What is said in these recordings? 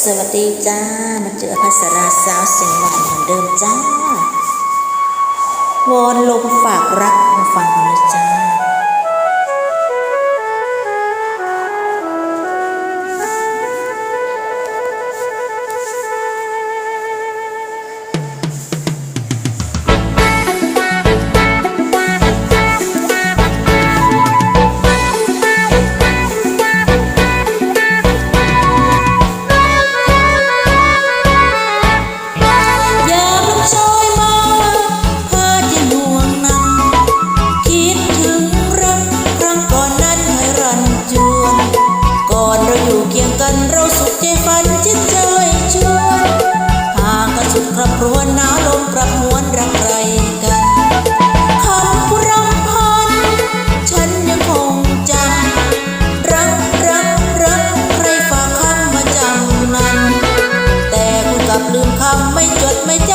สวัสดีจ้า มาเจอพัสราสาวเสียงหวานเหมือนเดิมจ้าวอนลมฝากรักมาฟังกันเลยจ้าำไม่จดไม่จ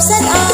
Set. I oh,